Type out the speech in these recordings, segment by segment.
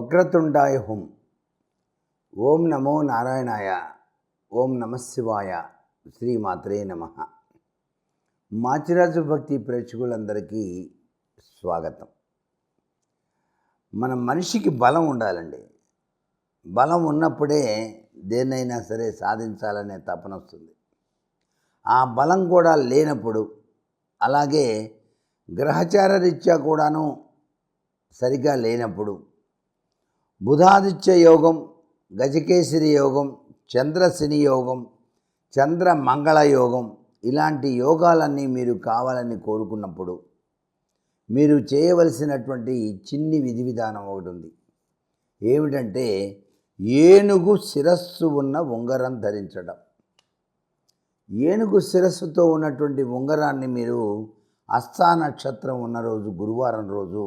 వక్రతుండాయ హుం ఓం నమో నారాయణాయ ఓం నమశివాయ శ్రీమాత్రే నమ. మాచిరాజు భక్తి ప్రేక్షకులందరికీ స్వాగతం. మన మనిషికి బలం ఉండాలండి. బలం ఉన్నప్పుడే దేన్నైనా సరే సాధించాలనే తపన వస్తుంది. ఆ బలం కూడా లేనప్పుడు అలాగే గ్రహచార రీత్యా కూడాను సరిగా లేనప్పుడు బుధాదిత్య యోగం గజకేసరి యోగం చంద్రశని యోగం చంద్ర మంగళ యోగం ఇలాంటి యోగాలన్నీ మీరు కావాలని కోరుకున్నప్పుడు మీరు చేయవలసినటువంటి చిన్ని విధి విధానం ఒకటి ఉంది. ఏమిటంటే ఏనుగు శిరస్సు ఉన్న ఉంగరం ధరించడం. ఏనుగు శిరస్సుతో ఉన్నటువంటి ఉంగరాన్ని మీరు అస్థానక్షత్రం ఉన్న రోజు గురువారం రోజు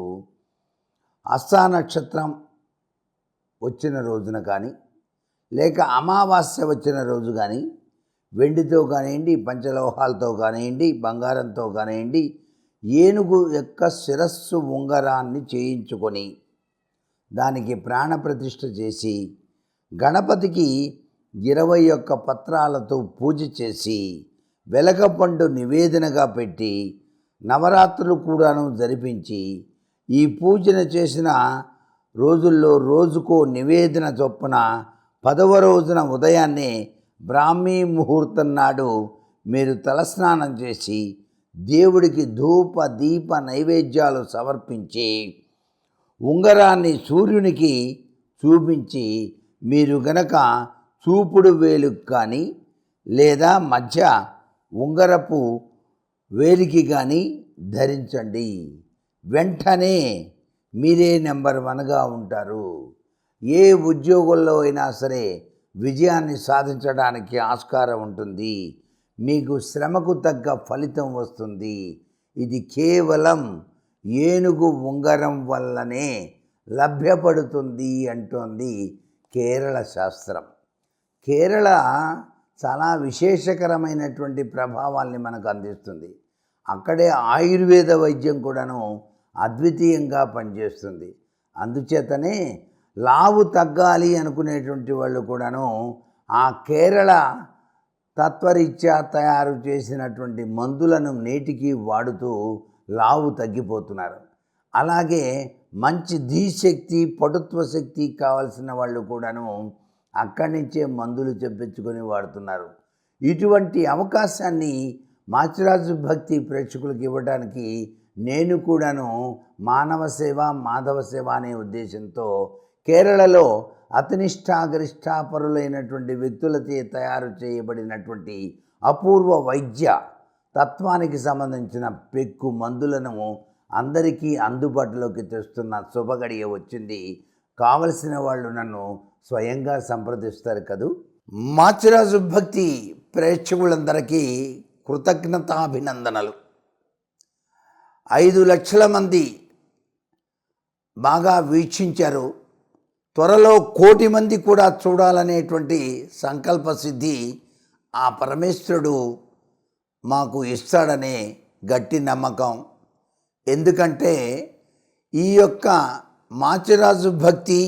అస్థా నక్షత్రం వచ్చిన రోజున కానీ లేక అమావాస్య వచ్చిన రోజు కానీ వెండితో కానివ్వండి పంచలోహాలతో కానివ్వండి బంగారంతో కానివ్వండి ఏనుగు యొక్క శిరస్సు ఉంగరాన్ని చేయించుకొని దానికి ప్రాణప్రతిష్ఠ చేసి గణపతికి ఇరవై ఒక్క పత్రాలతో పూజ చేసి వెలగపండు నివేదనగా పెట్టి నవరాత్రులు కూడాను జరిపించి ఈ పూజను చేసిన రోజుల్లో రోజుకో నివేదన చొప్పున పదవ రోజున ఉదయాన్నే బ్రాహ్మీ ముహూర్తం నాడు మీరు తలస్నానం చేసి దేవుడికి ధూప దీప నైవేద్యాలు సమర్పించి ఉంగరాన్ని సూర్యునికి చూపించి మీరు గనక చూపుడు వేలు కానీ లేదా మధ్య ఉంగరపు వేలికి కానీ ధరించండి. వెంటనే మీరే నెంబర్ వన్గా ఉంటారు. ఏ ఉద్యోగంలో అయినా సరే విజయాన్ని సాధించడానికి ఆస్కారం ఉంటుంది. మీకు శ్రమకు తగ్గ ఫలితం వస్తుంది. ఇది కేవలం ఏనుగు ఉంగరం వల్లనే లభ్యపడుతుంది అంటోంది కేరళ శాస్త్రం. కేరళ చాలా విశేషకరమైనటువంటి ప్రభావాల్ని మనకు అందిస్తుంది. అక్కడే ఆయుర్వేద వైద్యం కూడాను అద్వితీయంగా పనిచేస్తుంది. అందుచేతనే లావు తగ్గాలి అనుకునేటువంటి వాళ్ళు కూడాను ఆ కేరళ తత్వరీత్యా తయారు చేసినటువంటి మందులను నేటికి వాడుతూ లావు తగ్గిపోతున్నారు. అలాగే మంచి ధీశక్తి పటుత్వ శక్తి కావాల్సిన వాళ్ళు కూడాను అక్కడి నుంచే మందులు చెప్పించుకొని వాడుతున్నారు. ఇటువంటి అవకాశాన్ని మాచిరాజు భక్తి ప్రేక్షకులకు ఇవ్వడానికి నేను కూడాను మానవ సేవ మాధవ సేవ అనే ఉద్దేశంతో కేరళలో అతనిష్టాగరిష్టాపరులైనటువంటి వ్యక్తులచే తయారు చేయబడినటువంటి అపూర్వ వైద్య తత్వానికి సంబంధించిన పెక్కు మందులను అందరికీ అందుబాటులోకి తెస్తున్న శుభగడియ వచ్చింది. కావలసిన వాళ్ళు నన్ను స్వయంగా సంప్రదిస్తారు కదూ. మాచిరాజు భక్తి ప్రేక్షకులందరికీ కృతజ్ఞతాభినందనలు. ఐదు లక్షల మంది బాగా వీక్షించారు. త్వరలో కోటి మంది కూడా చూడాలనేటువంటి సంకల్ప సిద్ధి ఆ పరమేశ్వరుడు మాకు ఇస్తాడనే గట్టి నమ్మకం. ఎందుకంటే ఈ యొక్క మాచిరాజు భక్తి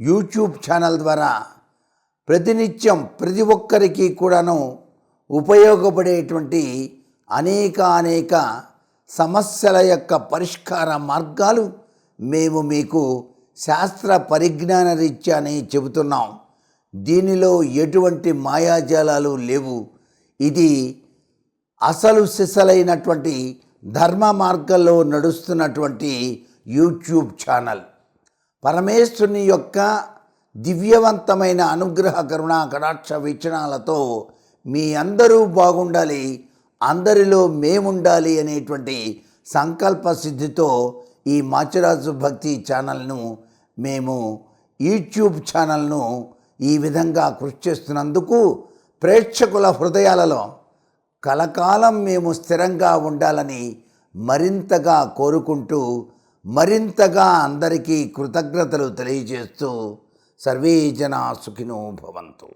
యూట్యూబ్ ఛానల్ ద్వారా ప్రతినిత్యం ప్రతి ఒక్కరికి కూడాను ఉపయోగపడేటువంటి అనేక అనేక సమస్యల యొక్క పరిష్కార మార్గాలు మేము మీకు శాస్త్ర పరిజ్ఞాన రీత్యానే చెబుతున్నాం. దీనిలో ఎటువంటి మాయాజాలాలు లేవు. ఇది అసలు సిసలైనటువంటి ధర్మ మార్గంలో నడుస్తున్నటువంటి యూట్యూబ్ ఛానల్. పరమేశ్వరుని యొక్క దివ్యవంతమైన అనుగ్రహ కరుణా కటాక్ష వీక్షణాలతో మీ అందరూ బాగుండాలి. అందరిలో మేముండాలి అనేటువంటి సంకల్ప సిద్ధితో ఈ మాచిరాజు భక్తి ఛానల్ను మేము యూట్యూబ్ ఛానల్ను ఈ విధంగా కృషి చేస్తున్నందుకు ప్రేక్షకుల హృదయాలలో కలకాలం మేము స్థిరంగా ఉండాలని మరింతగా కోరుకుంటూ మరింతగా అందరికీ కృతజ్ఞతలు తెలియజేస్తూ సర్వే జనా సుఖినో భవంతు.